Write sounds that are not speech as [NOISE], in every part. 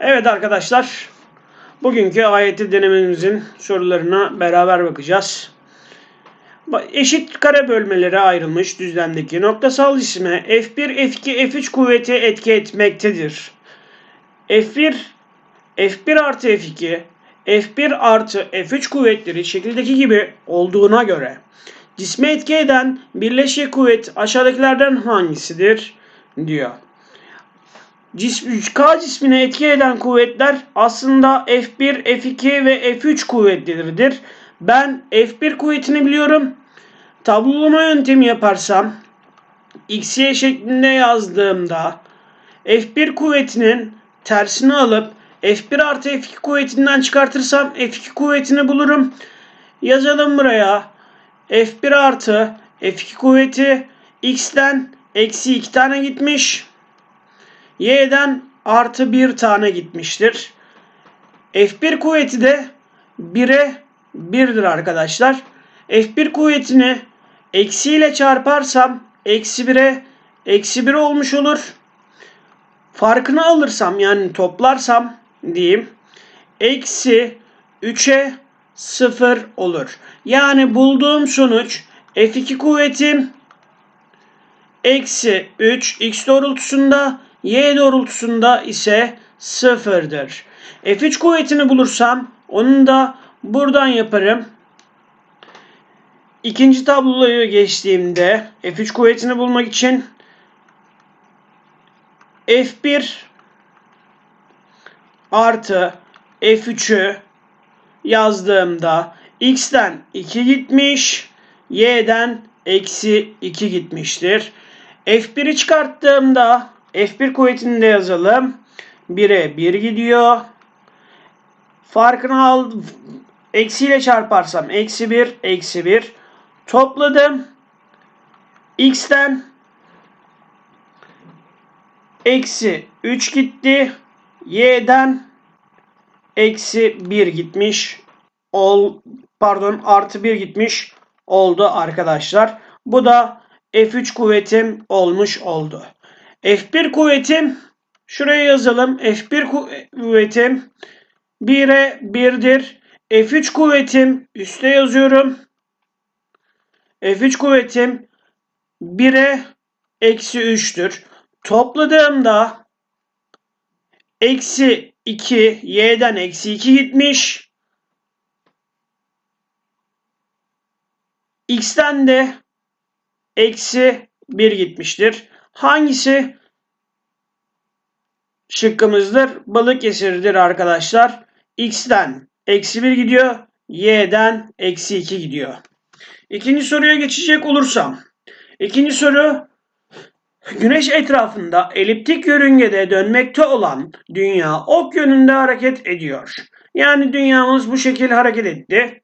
Evet arkadaşlar, bugünkü AYT denememizin sorularına beraber bakacağız. Ba- Eşit kare bölmelere ayrılmış düzlemdeki noktasal cisme F1, F2, F3 kuvveti etki etmektedir. F1, F1 artı F2, F1 artı F3 kuvvetleri şekildeki gibi olduğuna göre cisme etki eden birleşik kuvvet aşağıdakilerden hangisidir diyor. Cis- K cismine etki eden kuvvetler aslında F1, F2 ve F3 kuvvetleridir. Ben F1 kuvvetini biliyorum. Tablolama yöntemi yaparsam XY şeklinde yazdığımda F1 kuvvetinin tersini alıp F1 artı F2 kuvvetinden çıkartırsam F2 kuvvetini bulurum. Yazalım buraya. F1 artı F2 kuvveti X'ten eksi 2 tane gitmiş. Y'den artı bir tane gitmiştir. F1 kuvveti de 1'e 1'dir arkadaşlar. F1 kuvvetini eksiyle çarparsam eksi 1'e eksi 1 olmuş olur. Farkını alırsam yani toplarsam diyeyim eksi 3'e 0 olur. Yani bulduğum sonuç F2 kuvvetim eksi 3 x doğrultusunda y doğrultusunda ise 0'dır. F3 kuvvetini bulursam onu da buradan yaparım. İkinci tabloyu geçtiğimde F3 kuvvetini bulmak için F1 artı F3'ü yazdığımda x'ten 2 gitmiş, y'den eksi 2 gitmiştir. F1'i çıkarttığımda F1 kuvvetini de yazalım. 1'e 1 gidiyor. Farkını al eksiyle çarparsam eksi 1 eksi 1 topladım. X'ten eksi 3 gitti. Y'den eksi 1 gitmiş. Ol, pardon artı 1 gitmiş oldu arkadaşlar. Bu da F3 kuvvetim olmuş oldu. F1 kuvvetim şuraya yazalım. F1 kuvvetim 1'e 1'dir. F3 kuvvetim üste yazıyorum. F3 kuvvetim 1'e eksi 3'tür. Topladığımda eksi 2 y'den eksi 2 gitmiş. X'ten de eksi 1 gitmiştir. Hangisi şıkkımızdır? Balıkesir'dir arkadaşlar. X'ten eksi 1 gidiyor. Y'den eksi 2 gidiyor. İkinci soruya geçecek olursam. İkinci soru Güneş etrafında eliptik yörüngede dönmekte olan dünya ok yönünde hareket ediyor. Yani dünyamız bu şekilde hareket etti.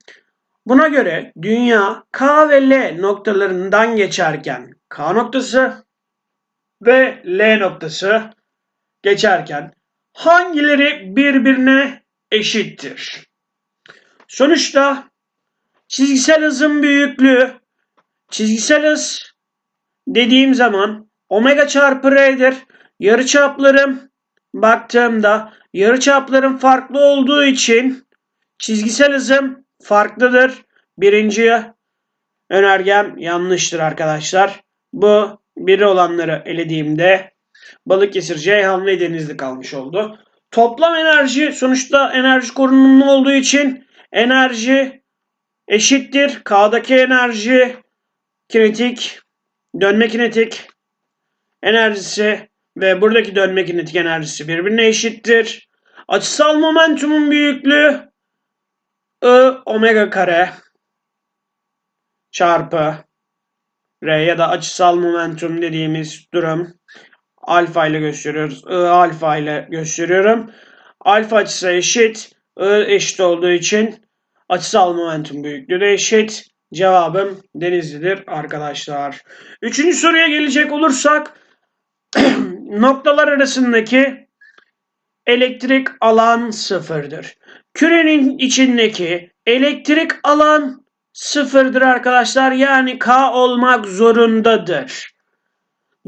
Buna göre dünya K ve L noktalarından geçerken K noktası ve L noktası geçerken hangileri birbirine eşittir? Sonuçta çizgisel hızın büyüklüğü çizgisel hız dediğim zaman omega çarpı r'dir. Yarıçaplarım baktığımda yarıçapların farklı olduğu için çizgisel hızım farklıdır. Birinci önergem yanlıştır arkadaşlar. Bu biri olanları elediğimde Balıkesir, Ceyhan ve Denizli kalmış oldu. Toplam enerji sonuçta enerji korunumlu olduğu için enerji eşittir. K'daki enerji kinetik, dönme kinetik enerjisi ve buradaki dönme kinetik enerjisi birbirine eşittir. Açısal momentumun büyüklüğü I omega kare çarpı R ya da açısal momentum dediğimiz durum alfa ile gösteriyoruz. I alfa ile gösteriyorum. Alfa açısı eşit. I eşit olduğu için açısal momentum büyüklüğü de eşit. Cevabım Denizli'dir arkadaşlar. Üçüncü soruya gelecek olursak [CLEARS THROAT] noktalar arasındaki elektrik alan sıfırdır. Kürenin içindeki elektrik alan sıfırdır arkadaşlar. Yani K olmak zorundadır.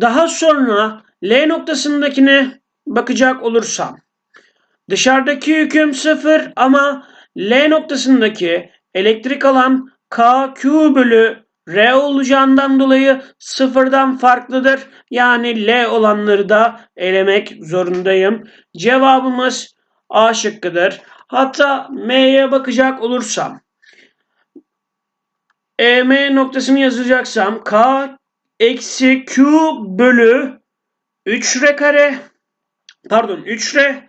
Daha sonra L noktasındakine bakacak olursam Dışarıdaki yüküm sıfır ama L noktasındaki elektrik alan KQ bölü R olacağından dolayı sıfırdan farklıdır. Yani L olanları da elemek zorundayım. Cevabımız A şıkkıdır. Hatta M'ye bakacak olursam EM noktasını yazacaksam K eksi Q bölü 3R kare pardon 3R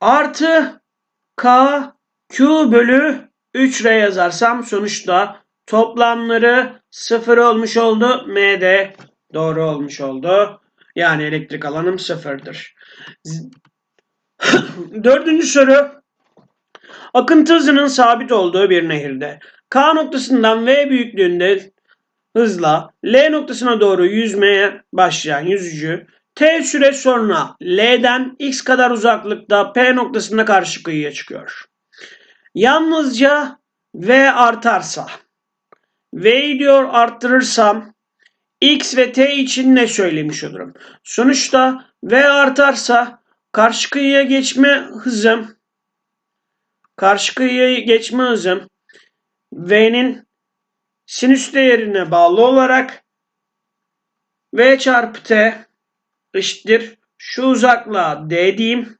artı K Q bölü 3R yazarsam sonuçta toplamları 0 olmuş oldu. M de doğru olmuş oldu. Yani elektrik alanım sıfırdır. Dördüncü soru. Akıntı hızının sabit olduğu bir nehirde K noktasından V büyüklüğünde hızla L noktasına doğru yüzmeye başlayan yüzücü T süre sonra L'den X kadar uzaklıkta P noktasında karşı kıyıya çıkıyor. Yalnızca V artarsa V'yi diyor arttırırsam X ve T için ne söylemiş olurum? Sonuçta V artarsa karşı kıyıya geçme hızım karşı kıyıya geçme hızım V'nin sinüs değerine bağlı olarak V çarpı T eşittir. Şu uzaklığa D diyeyim.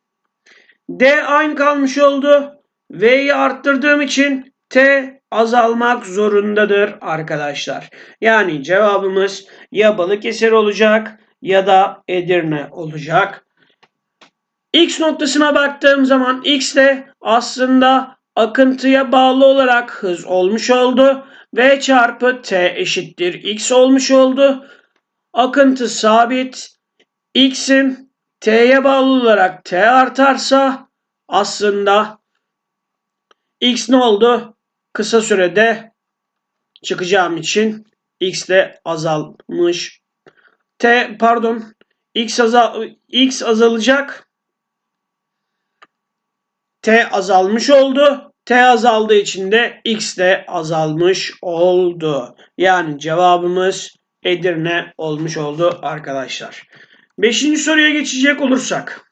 D aynı kalmış oldu. V'yi arttırdığım için T azalmak zorundadır arkadaşlar. Yani cevabımız ya Balıkesir olacak ya da Edirne olacak. X noktasına baktığım zaman X de aslında akıntıya bağlı olarak hız olmuş oldu. V çarpı T eşittir X olmuş oldu. Akıntı sabit. X'in T'ye bağlı olarak T artarsa aslında X ne oldu? Kısa sürede çıkacağım için X de azalmış. T pardon X, azal, X azalacak. T azalmış oldu. T azaldığı için de X de azalmış oldu. Yani cevabımız Edirne olmuş oldu arkadaşlar. Beşinci soruya geçecek olursak.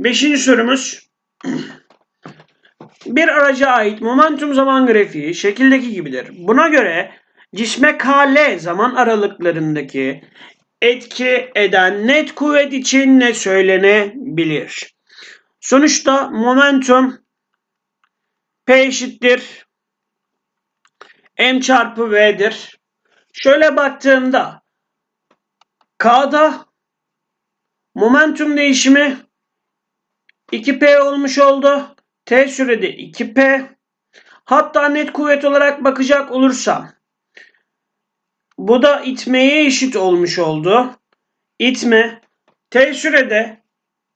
Beşinci sorumuz. [CLEARS THROAT] Bir araca ait momentum zaman grafiği şekildeki gibidir. Buna göre cisme KL zaman aralıklarındaki etki eden net kuvvet için ne söylenebilir? Sonuçta momentum P eşittir M çarpı V'dir. Şöyle baktığımda K'da momentum değişimi 2P olmuş oldu. T sürede 2P. Hatta net kuvvet olarak bakacak olursam bu da itmeye eşit olmuş oldu. İtme T sürede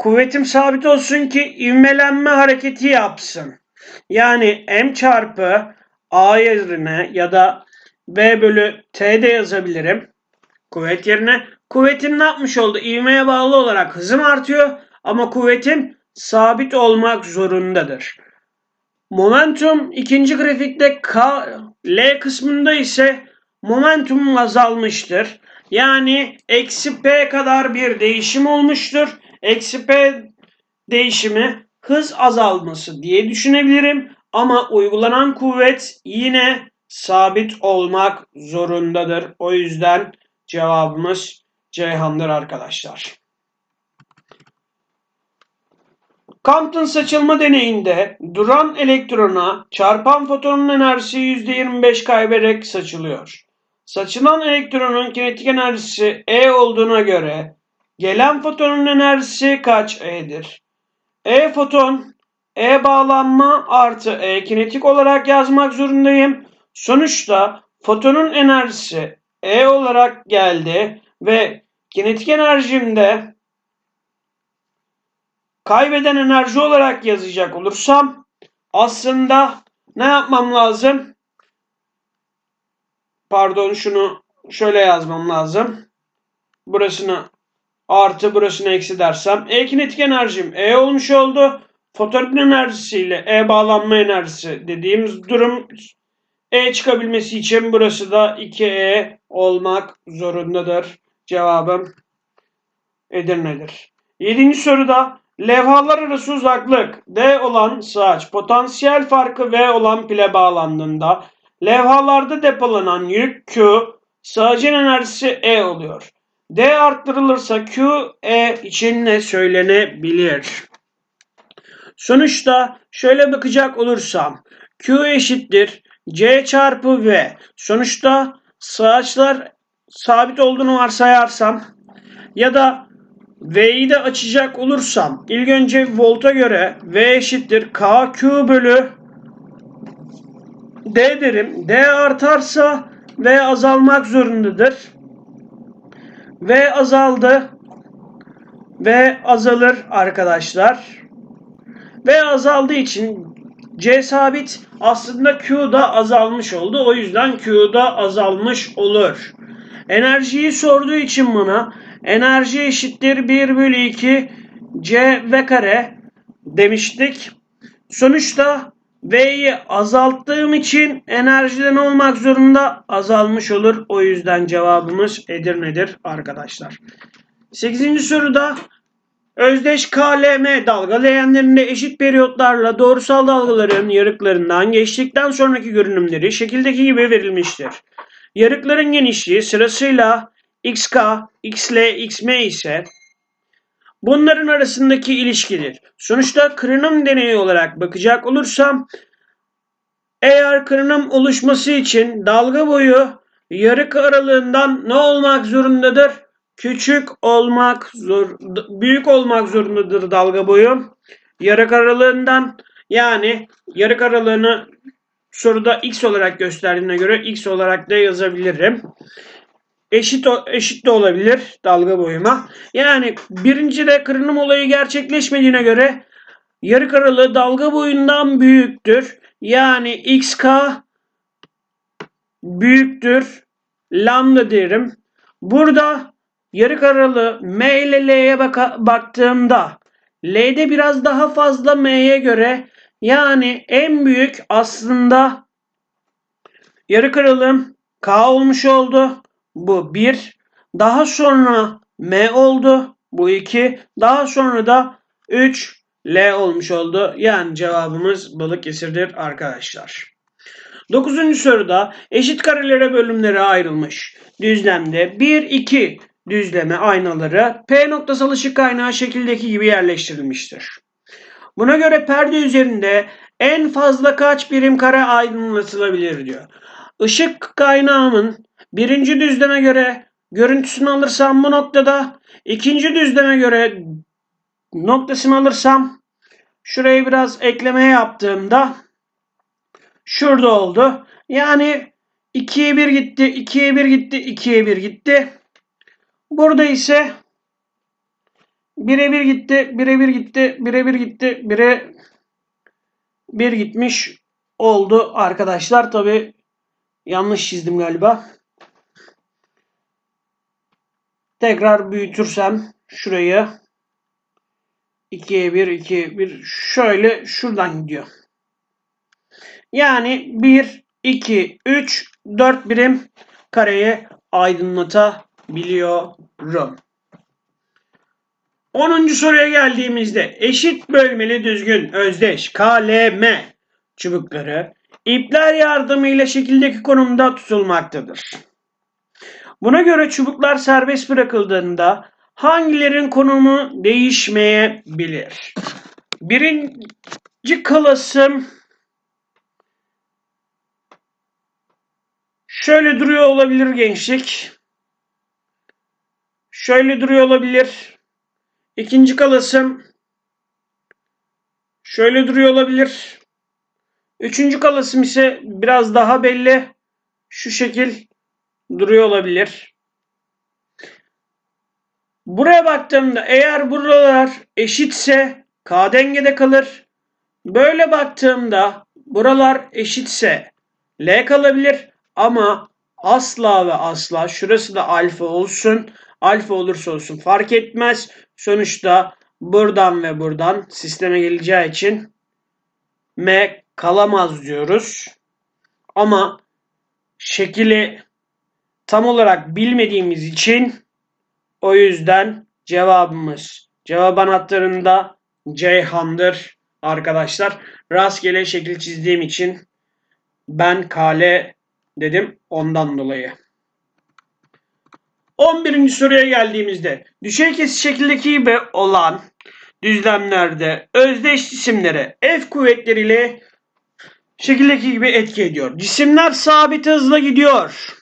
kuvvetim sabit olsun ki ivmelenme hareketi yapsın. Yani M çarpı A yerine ya da B bölü T de yazabilirim. Kuvvet yerine. Kuvvetim ne yapmış oldu? İvmeye bağlı olarak hızım artıyor ama kuvvetim sabit olmak zorundadır. Momentum ikinci grafikte K, L kısmında ise momentum azalmıştır. Yani eksi P kadar bir değişim olmuştur. Eksi P değişimi hız azalması diye düşünebilirim. Ama uygulanan kuvvet yine sabit olmak zorundadır. O yüzden cevabımız Ceyhan'dır arkadaşlar. Compton saçılma deneyinde duran elektrona çarpan fotonun enerjisi %25 kaybederek saçılıyor. Saçılan elektronun kinetik enerjisi E olduğuna göre gelen fotonun enerjisi kaç E'dir? E foton E bağlanma artı E kinetik olarak yazmak zorundayım. Sonuçta fotonun enerjisi E olarak geldi ve kinetik enerjimde kaybeden enerji olarak yazacak olursam aslında ne yapmam lazım? Pardon şunu şöyle yazmam lazım. Burasını artı burasını eksi dersem E kinetik enerjim E olmuş oldu. Fotonik enerjisiyle E bağlanma enerjisi dediğimiz durum E çıkabilmesi için burası da 2E olmak zorundadır. Cevabım Edirne'dir. Yedinci soruda levhalar arası uzaklık D olan sağaç, potansiyel farkı V olan pile bağlandığında levhalarda depolanan yük Q, sağacın enerjisi E oluyor. D arttırılırsa Q, E için ne söylenebilir? Sonuçta şöyle bakacak olursam Q eşittir C çarpı V. Sonuçta sağaçlar sabit olduğunu varsayarsam ya da V'yi de açacak olursam ilk önce volta göre V eşittir KQ bölü D derim. D artarsa V azalmak zorundadır. V azaldı. V azalır arkadaşlar. V azaldığı için C sabit aslında Q da azalmış oldu. O yüzden Q da azalmış olur. Enerjiyi sorduğu için bana enerji eşittir 1 bölü 2 C V kare demiştik. Sonuçta V'yi azalttığım için enerjiden olmak zorunda azalmış olur. O yüzden cevabımız Edirne'dir arkadaşlar. 8. soruda özdeş KLM dalga leğenlerinde eşit periyotlarla doğrusal dalgaların yarıklarından geçtikten sonraki görünümleri şekildeki gibi verilmiştir. Yarıkların genişliği sırasıyla XK, XL, XM ise bunların arasındaki ilişkidir. Sonuçta kırınım deneyi olarak bakacak olursam eğer kırınım oluşması için dalga boyu yarık aralığından ne olmak zorundadır? Küçük olmak zor, büyük olmak zorundadır dalga boyu. Yarık aralığından yani yarık aralığını soruda x olarak gösterdiğine göre x olarak da yazabilirim. Eşit eşit de olabilir dalga boyuma. Yani birinci de kırınım olayı gerçekleşmediğine göre yarık aralığı dalga boyundan büyüktür. Yani xk büyüktür lambda derim. Burada yarık aralığı m ile l'ye bak baktığımda l'de biraz daha fazla m'ye göre yani en büyük aslında yarık aralığım k olmuş oldu. Bu 1. Daha sonra m oldu. Bu 2. Daha sonra da 3 L olmuş oldu. Yani cevabımız Balıkesir'dir arkadaşlar. 9. soruda eşit karelere bölümlere ayrılmış düzlemde 1 2 düzleme aynaları P noktasal ışık kaynağı şekildeki gibi yerleştirilmiştir. Buna göre perde üzerinde en fazla kaç birim kare aydınlatılabilir diyor. Işık kaynağımın birinci düzleme göre görüntüsünü alırsam bu noktada, ikinci düzleme göre noktasını alırsam şurayı biraz ekleme yaptığımda şurada oldu. Yani 2'ye 1 gitti, 2'ye 1 gitti, 2'ye 1 gitti. Burada ise 1'e 1 gitti, 1'e 1 gitti, 1'e 1 gitti, 1'e 1 gitmiş oldu arkadaşlar. Tabi yanlış çizdim galiba. Tekrar büyütürsem şurayı 2'ye 1, 2'ye 1 şöyle şuradan gidiyor. Yani 1, 2, 3, 4 birim kareyi aydınlatabiliyorum. 10. soruya geldiğimizde eşit bölmeli düzgün özdeş KLM çubukları ipler yardımıyla şekildeki konumda tutulmaktadır. Buna göre çubuklar serbest bırakıldığında hangilerin konumu değişmeyebilir? Birinci klasım şöyle duruyor olabilir gençlik. Şöyle duruyor olabilir. İkinci kalasım şöyle duruyor olabilir. Üçüncü kalasım ise biraz daha belli. Şu şekil duruyor olabilir. Buraya baktığımda eğer buralar eşitse K dengede kalır. Böyle baktığımda buralar eşitse L kalabilir ama asla ve asla şurası da alfa olsun. Alfa olursa olsun fark etmez. Sonuçta buradan ve buradan sisteme geleceği için M kalamaz diyoruz. Ama şekili tam olarak bilmediğimiz için o yüzden cevabımız Cevap anahtarında Ceyhan'dır arkadaşlar. Rastgele şekil çizdiğim için ben kale dedim ondan dolayı. 11. soruya geldiğimizde düşey kesik şekildeki gibi olan düzlemlerde özdeş cisimlere F kuvvetleriyle şekildeki gibi etki ediyor. Cisimler sabit hızla gidiyor.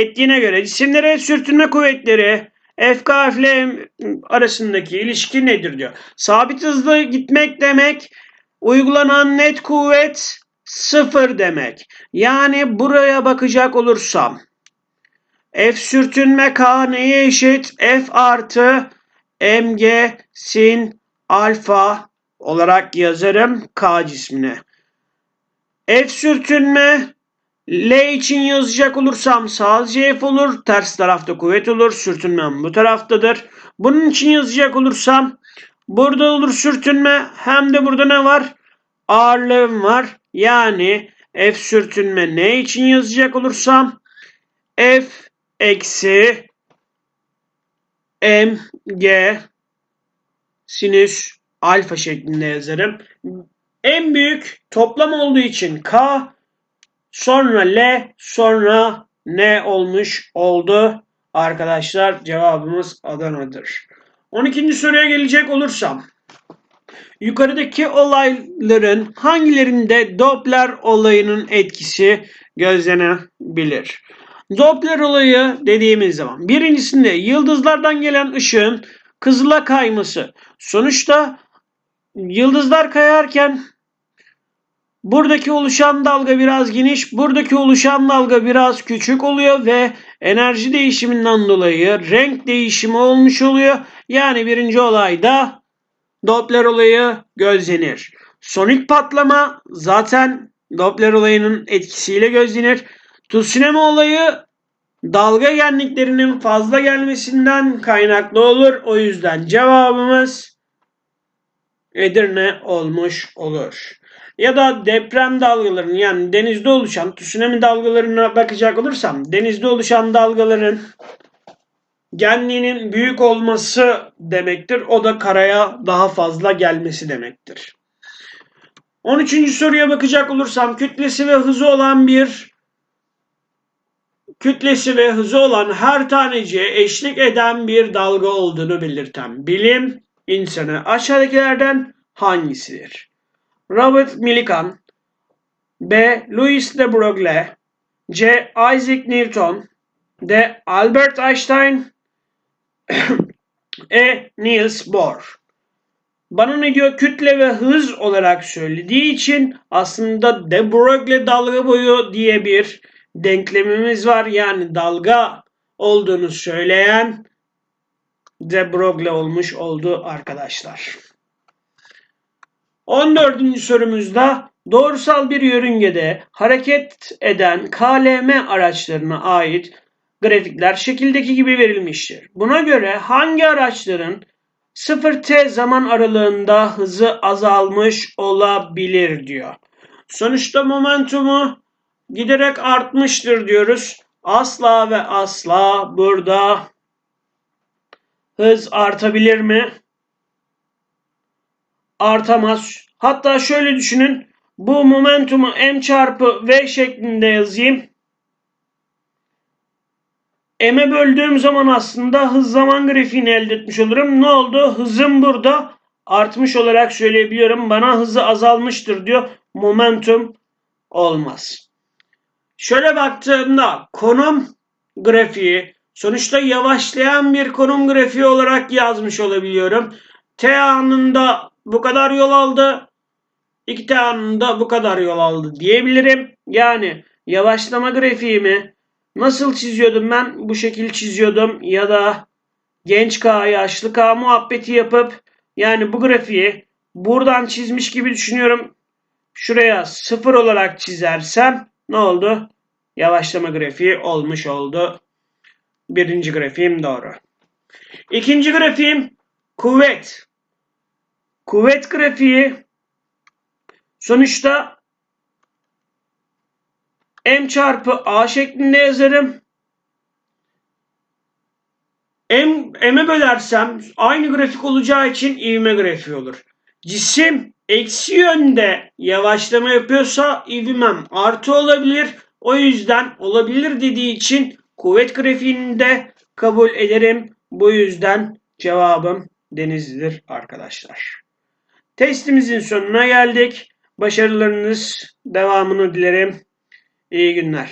Ettiğine göre cisimlere sürtünme kuvvetleri FK ile arasındaki ilişki nedir diyor. Sabit hızla gitmek demek uygulanan net kuvvet sıfır demek. Yani buraya bakacak olursam F sürtünme K neye eşit? F artı mg sin alfa olarak yazarım K cismine. F sürtünme L için yazacak olursam sadece F olur. Ters tarafta kuvvet olur. Sürtünmem bu taraftadır. Bunun için yazacak olursam burada olur sürtünme. Hem de burada ne var? Ağırlığım var. Yani F sürtünme ne için yazacak olursam F eksi mg sinüs alfa şeklinde yazarım. En büyük toplam olduğu için k sonra l sonra n olmuş oldu. Arkadaşlar cevabımız Adana'dır. 12. soruya gelecek olursam. Yukarıdaki olayların hangilerinde Doppler olayının etkisi gözlenebilir? Doppler olayı dediğimiz zaman birincisinde yıldızlardan gelen ışığın kızıla kayması. Sonuçta yıldızlar kayarken buradaki oluşan dalga biraz geniş, buradaki oluşan dalga biraz küçük oluyor ve enerji değişiminden dolayı renk değişimi olmuş oluyor. Yani birinci olayda Doppler olayı gözlenir. Sonik patlama zaten Doppler olayının etkisiyle gözlenir. Tsunami olayı dalga genliklerinin fazla gelmesinden kaynaklı olur. O yüzden cevabımız Edirne olmuş olur. Ya da deprem dalgalarının yani denizde oluşan tsunami dalgalarına bakacak olursam denizde oluşan dalgaların genliğinin büyük olması demektir. O da karaya daha fazla gelmesi demektir. 13. soruya bakacak olursam kütlesi ve hızı olan bir kütlesi ve hızı olan her taneciye eşlik eden bir dalga olduğunu belirten bilim insanı aşağıdakilerden hangisidir? Robert Millikan B. Louis de Broglie C. Isaac Newton D. Albert Einstein [COUGHS] E. Niels Bohr bana ne diyor? Kütle ve hız olarak söylediği için aslında de Broglie dalga boyu diye bir denklemimiz var. Yani dalga olduğunu söyleyen de Broglie olmuş oldu arkadaşlar. 14. sorumuzda doğrusal bir yörüngede hareket eden KLM araçlarına ait grafikler şekildeki gibi verilmiştir. Buna göre hangi araçların 0t zaman aralığında hızı azalmış olabilir diyor. Sonuçta momentumu giderek artmıştır diyoruz. Asla ve asla burada hız artabilir mi? Artamaz. Hatta şöyle düşünün. Bu momentumu m çarpı v şeklinde yazayım. M'e böldüğüm zaman aslında hız zaman grafiğini elde etmiş olurum. Ne oldu? Hızım burada artmış olarak söyleyebiliyorum. Bana hızı azalmıştır diyor. Momentum olmaz. Şöyle baktığımda konum grafiği sonuçta yavaşlayan bir konum grafiği olarak yazmış olabiliyorum. T anında bu kadar yol aldı. 2T anında bu kadar yol aldı diyebilirim. Yani yavaşlama grafiğimi nasıl çiziyordum ben? Bu şekil çiziyordum ya da genç K, yaşlı K muhabbeti yapıp yani bu grafiği buradan çizmiş gibi düşünüyorum. Şuraya sıfır olarak çizersem ne oldu? Yavaşlama grafiği olmuş oldu. Birinci grafiğim doğru. İkinci grafiğim kuvvet. Kuvvet grafiği sonuçta m çarpı a şeklinde yazarım. M, M'e bölersem aynı grafik olacağı için ivme grafiği olur. Cisim eksi yönde yavaşlama yapıyorsa ivmem artı olabilir. O yüzden olabilir dediği için kuvvet grafiğini de kabul ederim. Bu yüzden cevabım denizlidir arkadaşlar. Testimizin sonuna geldik. Başarılarınız devamını dilerim. İyi günler.